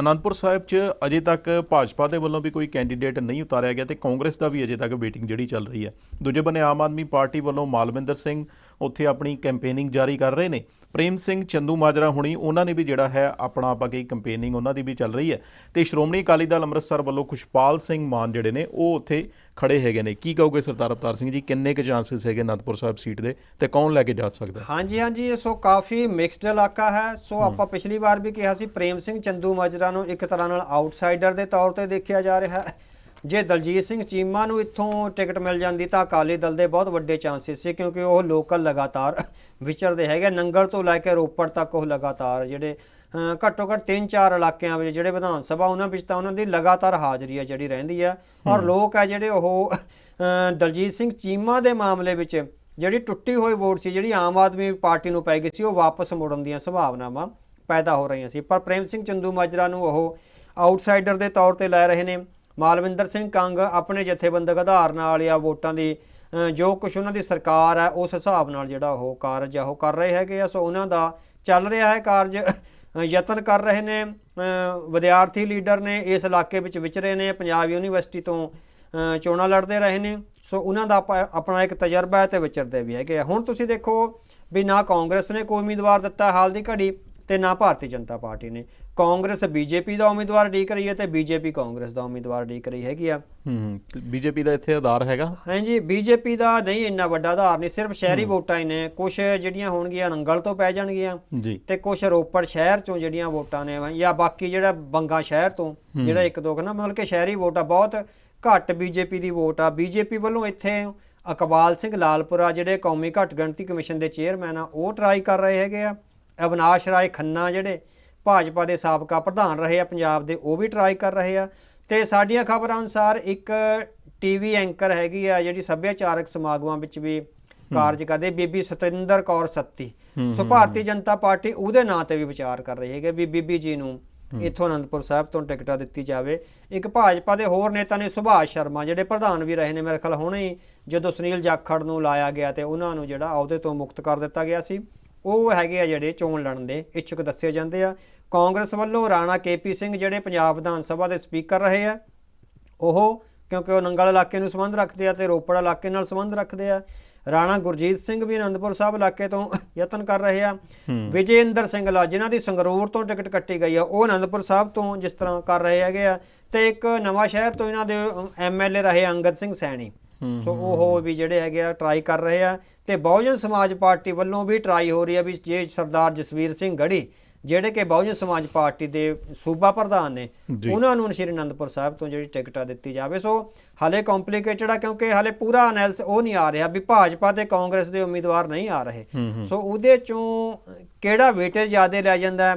ਅਨੰਦਪੁਰ ਸਾਹਿਬ 'ਚ ਅਜੇ ਤੱਕ ਭਾਜਪਾ ਦੇ ਵੱਲੋਂ ਵੀ ਕੋਈ ਕੈਂਡੀਡੇਟ ਨਹੀਂ ਉਤਾਰਿਆ ਗਿਆ ਤੇ ਕਾਂਗਰਸ ਦਾ ਵੀ ਅਜੇ ਤੱਕ ਵੇਟਿੰਗ ਜਿਹੜੀ ਚੱਲ ਰਹੀ ਹੈ। ਦੂਜੇ ਬੰਨੇ ਆਮ ਆਦਮੀ ਪਾਰਟੀ ਵੱਲੋਂ ਮਾਲਵਿੰਦਰ ਸਿੰਘ ਉੱਥੇ ਆਪਣੀ ਕੈਂਪੇਨਿੰਗ ਜਾਰੀ ਕਰ ਰਹੇ ਨੇ। ਪ੍ਰੇਮ ਸਿੰਘ ਚੰਦੂ ਮਾਜਰਾ ਹੁਣੀ ਉਹਨਾਂ ਨੇ ਵੀ ਜਿਹੜਾ ਹੈ ਆਪਣਾ ਆਪਾਂ ਕਹੀ ਕੈਂਪੇਨਿੰਗ ਉਹਨਾਂ ਦੀ ਵੀ ਚੱਲ ਰਹੀ ਹੈ। ਤੇ ਸ਼੍ਰੋਮਣੀ ਅਕਾਲੀ ਦਲ ਅੰਮ੍ਰਿਤਸਰ ਵੱਲੋਂ ਖੁਸ਼ਪਾਲ ਸਿੰਘ ਮਾਨ ਜਿਹੜੇ ਨੇ ਉਹ ਉੱਥੇ ਖੜੇ ਹੈਗੇ ਨੇ। ਕੀ ਕਹੋਗੇ ਸਰਦਾਰ ਅਵਤਾਰ ਸਿੰਘ ਜੀ ਕਿੰਨੇ ਕੁ ਚਾਂਸਸ ਹੈਗੇ ਅਨੰਦਪੁਰ ਸਾਹਿਬ ਸੀਟ ਦੇ ਤੇ ਕੌਣ ਲੈ ਕੇ ਜਾ ਸਕਦਾ? ਹਾਂਜੀ ਹਾਂਜੀ ਸੋ ਕਾਫੀ ਮਿਕਸਡ ਇਲਾਕਾ ਹੈ। ਸੋ ਆਪਾਂ ਪਿਛਲੀ ਵਾਰ ਵੀ ਕਿਹਾ ਸੀ ਪ੍ਰੇਮ ਸਿੰਘ ਚੰਦੂ ਮਾਜਰਾ ਨੂੰ ਇੱਕ ਤਰ੍ਹਾਂ ਨਾਲ ਆਊਟਸਾਈਡਰ ਦੇ ਤੌਰ ਤੇ ਦੇਖਿਆ ਜਾ ਰਿਹਾ ਹੈ। ਜੇ ਦਲਜੀਤ ਸਿੰਘ ਚੀਮਾ ਨੂੰ ਇੱਥੋਂ ਟਿਕਟ ਮਿਲ ਜਾਂਦੀ ਤਾਂ ਅਕਾਲੀ ਦਲ ਦੇ ਬਹੁਤ ਵੱਡੇ ਚਾਂਸਸ ਸੀ ਕਿਉਂਕਿ ਉਹ ਲੋਕਲ ਲਗਾਤਾਰ ਵਿਚਰਦੇ ਹੈਗੇ। ਨੰਗਲ ਤੋਂ ਲੈ ਕੇ ਰੋਪੜ ਤੱਕ ਉਹ ਲਗਾਤਾਰ ਜਿਹੜੇ ਘੱਟੋ ਘੱਟ 3-4 ਇਲਾਕਿਆਂ ਵਿੱਚ ਜਿਹੜੇ ਵਿਧਾਨ ਸਭਾ ਉਹਨਾਂ ਵਿੱਚ ਤਾਂ ਉਹਨਾਂ ਦੀ ਲਗਾਤਾਰ ਹਾਜ਼ਰੀ ਹੈ ਜਿਹੜੀ ਰਹਿੰਦੀ ਹੈ ਔਰ ਲੋਕ ਹੈ ਜਿਹੜੇ ਉਹ ਦਲਜੀਤ ਸਿੰਘ ਚੀਮਾ ਦੇ ਮਾਮਲੇ ਵਿੱਚ ਜਿਹੜੀ ਟੁੱਟੀ ਹੋਈ ਵੋਟ ਸੀ ਜਿਹੜੀ ਆਮ ਆਦਮੀ ਪਾਰਟੀ ਨੂੰ ਪੈ ਗਈ ਸੀ ਉਹ ਵਾਪਸ ਮੁੜਨ ਦੀਆਂ ਸੰਭਾਵਨਾਵਾਂ ਪੈਦਾ ਹੋ ਰਹੀਆਂ ਸੀ। ਪਰ ਪ੍ਰੇਮ ਸਿੰਘ ਚੰਦੂ ਮਾਜਰਾ ਨੂੰ ਉਹ ਆਊਟਸਾਈਡਰ ਦੇ ਤੌਰ ਤੇ ਲੈ ਰਹੇ ਨੇ। ਮਾਲਵਿੰਦਰ ਸਿੰਘ ਕੰਗ ਆਪਣੇ ਜਥੇਬੰਦਕ ਆਧਾਰ ਨਾਲ ਜਾਂ ਵੋਟਾਂ ਦੀ ਜੋ ਕੁਝ ਉਹਨਾਂ ਦੀ ਸਰਕਾਰ ਹੈ, ਉਸ ਹਿਸਾਬ ਨਾਲ ਜਿਹੜਾ ਉਹ ਕਾਰਜ ਆ, ਉਹ ਕਰ ਰਹੇ ਹੈਗੇ ਆ। ਸੋ ਉਹਨਾਂ ਦਾ ਚੱਲ ਰਿਹਾ ਹੈ ਕਾਰਜ ਯਤਨ ਕਰ ਰਹੇ ਨੇ ਵਿਦਿਆਰਥੀ ਲੀਡਰ ਨੇ, ਇਸ ਇਲਾਕੇ ਵਿੱਚ ਵਿਚਰੇ ਨੇ, ਪੰਜਾਬ ਯੂਨੀਵਰਸਿਟੀ ਤੋਂ ਚੋਣਾਂ ਲੜਦੇ ਰਹੇ ਨੇ। ਸੋ ਉਹਨਾਂ ਦਾ ਆਪਾਂ- ਆਪਣਾ ਇੱਕ ਤਜਰਬਾ ਹੈ ਤੇ ਵਿਚਰਦੇ ਵੀ ਹੈਗੇ ਆ। ਹੁਣ ਤੁਸੀਂ ਦੇਖੋ ਵੀ ਨਾ ਕਾਂਗਰਸ ਨੇ ਕੋਈ ਉਮੀਦਵਾਰ ਦਿੱਤਾ, ਹਾਲ ਦੀ ਘੜੀ ਤੇ ਨਾ ਭਾਰਤੀ ਜਨਤਾ ਪਾਰਟੀ ਨੇ। ਕਾਂਗਰਸ ਬੀਜੇਪੀ ਦਾ ਉਮੀਦਵਾਰ ਡੀਕ ਰਹੀ ਹੈ ਤੇ ਬੀਜੇਪੀ ਕਾਂਗਰਸ ਦਾ ਉਮੀਦਵਾਰ ਡੀਕ ਰਹੀ ਹੈਗੀ ਆ। ਹੂੰ ਬੀਜੇਪੀ ਦਾ ਇੱਥੇ ਆਧਾਰ ਹੈਗਾ? ਹਾਂਜੀ ਬੀਜੇਪੀ ਦਾ ਨਹੀਂ ਇੰਨਾ ਵੱਡਾ ਆਧਾਰ ਨਹੀਂ ਸਿਰਫ ਸ਼ਹਿਰੀ ਵੋਟਾਂ ਹੀ ਨੇ। ਕੁਝ ਜਿਹੜੀਆਂ ਹੋਣਗੀਆਂ ਨੰਗਲ ਤੋਂ ਪੈ ਜਾਣਗੀਆਂ ਤੇ ਕੁਝ ਰੋਪੜ ਸ਼ਹਿਰ ਚੋਂ ਜਿਹੜੀਆਂ ਵੋਟਾਂ ਨੇ ਜਾਂ ਬਾਕੀ ਜਿਹੜਾ ਬੰਗਾ ਸ਼ਹਿਰ ਤੋਂ ਜਿਹੜਾ ਇੱਕ ਦੋ ਨਾ ਮਤਲਬ ਕਿ ਸ਼ਹਿਰੀ ਵੋਟ ਆ ਬਹੁਤ ਘੱਟ ਬੀਜੇਪੀ ਦੀ ਵੋਟ ਆ। ਬੀਜੇਪੀ ਵੱਲੋਂ ਇੱਥੇ ਅਕਬਾਲ ਸਿੰਘ ਲਾਲਪੁਰਾ ਜਿਹੜੇ ਕੌਮੀ ਘੱਟ ਗਿਣਤੀ ਕਮਿਸ਼ਨ ਦੇ ਚੇਅਰਮੈਨ ਆ ਉਹ ਟਰਾਈ ਕਰ ਰਹੇ ਹੈਗੇ ਆ। ਅਵਨਾਸ਼ ਰਾਏ ਖੰਨਾ ਜਿਹੜੇ ਭਾਜਪਾ ਦੇ ਸਾਬਕਾ ਪ੍ਰਧਾਨ ਰਹੇ ਆ ਪੰਜਾਬ ਦੇ ਉਹ ਵੀ ਟਰਾਈ ਕਰ ਰਹੇ ਆ। ਤੇ ਸਾਡੀਆਂ ਖਬਰਾਂ ਅਨੁਸਾਰ ਇੱਕ ਟੀਵੀ ਐਂਕਰ ਹੈਗੀ ਆ ਜਿਹੜੀ ਸੱਭਿਆਚਾਰਕ ਸਮਾਗਮਾਂ ਵਿੱਚ ਵੀ ਕਾਰਜ ਕਰਦੇ ਬੀਬੀ ਸਤਿੰਦਰ ਕੌਰ ਸੱਤੀ। ਸੋ ਭਾਰਤੀ ਜਨਤਾ ਪਾਰਟੀ ਉਹਦੇ ਨਾਂ ਤੇ ਵੀ ਵਿਚਾਰ ਕਰ ਰਹੀ ਹੈਗੇ ਵੀ ਬੀਬੀ ਜੀ ਨੂੰ ਇੱਥੋਂ ਅਨੰਦਪੁਰ ਸਾਹਿਬ ਤੋਂ ਟਿਕਟਾਂ ਦਿੱਤੀ ਜਾਵੇ। ਇੱਕ ਭਾਜਪਾ ਦੇ ਹੋਰ ਨੇਤਾ ਨੇ ਸੁਭਾਸ਼ ਸ਼ਰਮਾ ਜਿਹੜੇ ਪ੍ਰਧਾਨ ਵੀ ਰਹੇ ਨੇ ਮੇਰੇ ਖਿਆਲ ਹੁਣੇ ਹੀ ਜਦੋਂ ਸੁਨੀਲ ਜਾਖੜ ਨੂੰ ਲਾਇਆ ਗਿਆ ਤੇ ਉਹਨਾਂ ਨੂੰ ਜਿਹੜਾ ਅਹੁਦੇ ਤੋਂ ਮੁਕਤ ਕਰ ਦਿੱਤਾ ਗਿਆ ਸੀ। ਉਹ ਹੈਗੇ ਆ ਜਿਹੜੇ ਚੋਣ ਲੜਨ ਦੇ ਇੱਛੁਕ ਦੱਸੇ ਜਾਂਦੇ ਆ। ਕਾਂਗਰਸ ਵੱਲੋਂ ਰਾਣਾ ਕੇਪੀ ਸਿੰਘ ਜਿਹੜੇ ਪੰਜਾਬ ਵਿਧਾਨ ਸਭਾ ਦੇ ਸਪੀਕਰ ਰਹੇ ਆ ਉਹ ਕਿਉਂਕਿ ਉਹ ਨੰਗਲ ਇਲਾਕੇ ਨੂੰ ਸੰਬੰਧ ਰੱਖਦੇ ਆ ਤੇ ਰੋਪੜ ਇਲਾਕੇ ਨਾਲ ਸੰਬੰਧ ਰੱਖਦੇ ਆ। ਰਾਣਾ ਗੁਰਜੀਤ ਸਿੰਘ ਵੀ ਅਨੰਦਪੁਰ ਸਾਹਿਬ ਇਲਾਕੇ ਤੋਂ ਯਤਨ ਕਰ ਰਹੇ ਆ। ਵਿਜੇਂਦਰ ਸਿੰਘਲਾ ਜਿਨ੍ਹਾਂ ਦੀ ਸੰਗਰੂਰ ਤੋਂ ਟਿਕਟ ਕੱਟੀ ਗਈ ਆ ਉਹ ਅਨੰਦਪੁਰ ਸਾਹਿਬ ਤੋਂ ਜਿਸ ਤਰ੍ਹਾਂ ਕਰ ਰਹੇ ਹੈਗੇ ਆ। ਤੇ ਇੱਕ ਨਵਾਂ ਸ਼ਹਿਰ ਤੋਂ ਇਹਨਾਂ ਦੇ ਐਮਐਲਏ ਰਹੇ ਅੰਗਦ ਸਿੰਘ ਸੈਣੀ। ਸੋ ਉਹ ਵੀ ਜਿਹੜੇ ਹੈਗੇ ਆ ਟਰਾਈ ਕਰ ਰਹੇ ਆ ਤੇ ਬਹੁਜਨ ਸਮਾਜ ਪਾਰਟੀ ਵੱਲੋਂ ਵੀ ਟਰਾਈ ਹੋ ਰਹੀ ਆ ਵੀ ਜੇ ਸਰਦਾਰ ਜਸਵੀਰ ਸਿੰਘ ਗੜੀ ਜਿਹੜੇ ਕਿ ਬਹੁਜਨ ਸਮਾਜ ਪਾਰਟੀ ਦੇ ਸੂਬਾ ਪ੍ਰਧਾਨ ਨੇ। ਉਹਨਾਂ ਨੂੰ ਸ਼੍ਰੀ ਅਨੰਦਪੁਰ ਸਾਹਿਬ ਤੋਂ ਜਿਹੜੀ ਟਿਕਟਾਂ ਦਿੱਤੀ ਜਾਵੇ। ਸੋ ਹਲੇ ਕੰਪਲਿਕੇਟਡ ਆ ਕਿਉਂਕਿ ਹਲੇ ਪੂਰਾ ਅਨਾਲਿਸ ਉਹ ਨਹੀਂ ਆ ਰਿਹਾ ਵੀ ਭਾਜਪਾ ਤੇ ਕਾਂਗਰਸ ਦੇ ਉਮੀਦਵਾਰ ਨਹੀਂ ਆ ਰਹੇ। ਸੋ ਉਹਦੇ ਚੋਂ ਕਿਹੜਾ ਵੇਟੇਜ ਜ਼ਿਆਦਾ ਲੈ ਜਾਂਦਾ